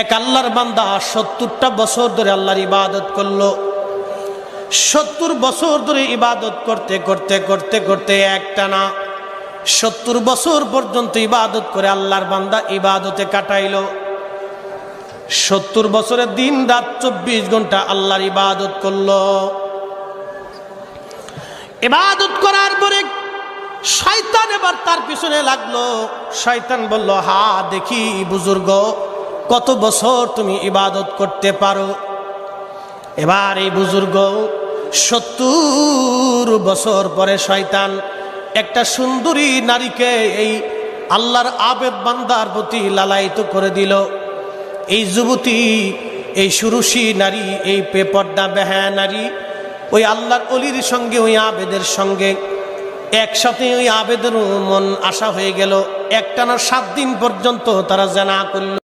এক আল্লাহর বান্দা সত্তরটা বছর ধরে আল্লাহর ইবাদত করল। সত্তর বছর ধরে ইবাদত করতে করতে করতে করতে একটানা সত্তর বছর পর্যন্ত ইবাদত করে আল্লাহর বান্দা ইবাদতে কাটাইলো। সত্তর বছরের দিন রাত চব্বিশ ঘণ্টা আল্লাহর ইবাদত করল। ইবাদত করার পরে শয়তান এবার তার পিছনে লাগল। শয়তান বলল, হা, দেখি বুজুর্গ কত বছর তুমি ইবাদত করতে পারো? এবার এই বুজুর্গ সত্তর বছর পরে শয়তান একটা সুন্দরী নারীকে এই আল্লাহর আবেদ বান্দার প্রতি লালায়িত করে দিল। এই যুবতী, এই সুরুষী নারী, এই পেপর্দা বেহা নারী, ওই আল্লাহর অলির সঙ্গে, ওই আবেদের সঙ্গে একসাথে ওই আবেদের মন আশা হয়ে গেল। একটানা সাত দিন পর্যন্ত তারা জানা করল।